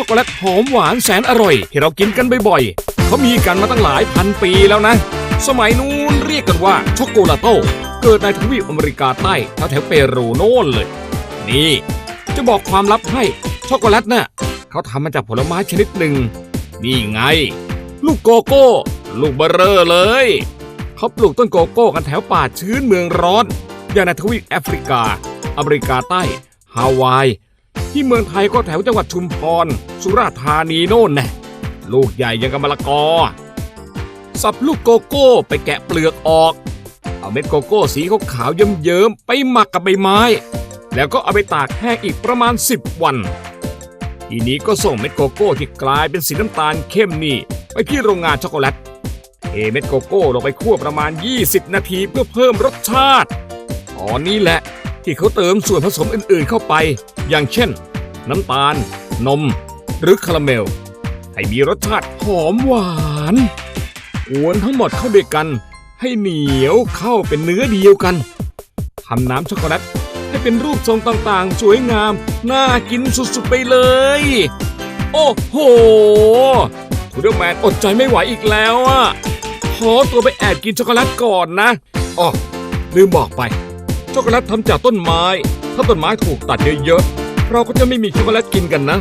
ช็อกโกแลตหอมหวานแสนอร่อย ที่เรากินกันบ่อยๆเขามีกันมาตั้งหลายพันปีแล้วนะ สมัยนู้นเรียกกันว่าช็อกโกลาโตเกิดในทวีปอเมริกาใต้แถวเปรูโน่นเลย นี่ จะบอกความลับให้ช็อกโกแลตน่ะเขาทำมาจากผลไม้ชนิดหนึ่ง นี่ไง ลูกโกโก้ ลูกเบอร์เรอเลย เขาปลูกต้นโกโก้กันแถวป่าชื้นเมืองร้อน อย่างในทวีปแอฟริกา อเมริกาใต้ ฮาวาย ที่เมืองไทยก็แถวจังหวัดชุมพร สุราษฎร์ธานีโน่นแน่ลูกใหญ่ยังกับมะละกอ สับลูกโกโก้ไปแกะเปลือกออก เอาเม็ดโกโก้สีขาวเยิ้มๆไปหมักกับใบไม้ แล้วก็เอาไปตากแห้งอีกประมาณ 10 วัน ทีนี้ก็ส่งเม็ดโกโก้ที่กลายเป็นสีน้ำตาลเข้มนี่ไปที่โรงงานช็อกโกแลตเทเม็ดโกโก้ลงไปคั่วประมาณ 20 นาทีเพื่อเพิ่มรสชาติตอนนี้แหละ ที่เขาเติมส่วนผสมอื่นๆเข้าไป อย่างเช่น น้ำตาล นม หรือคาราเมล ให้มีรสชาติหอมหวานกวนทั้งหมดเข้าด้วยกัน ให้เหนียวเข้าเป็นเนื้อเดียวกันทำน้ำช็อกโกแลตให้เป็นรูปทรงต่างๆ สวยงาม น่ากินสุดๆไปเลย โอ้โหทูเดอร์แมนอดใจไม่ไหวอีกแล้วอะขอตัวไปแอบกินช็อกโกแลตก่อนนะอ๋อลืมบอกไป ช็อกโกแลตทำจากต้นไม้ ถ้าต้นไม้ถูกตัดเยอะๆ เราก็จะไม่มีช็อกโกแลตกินกันนะ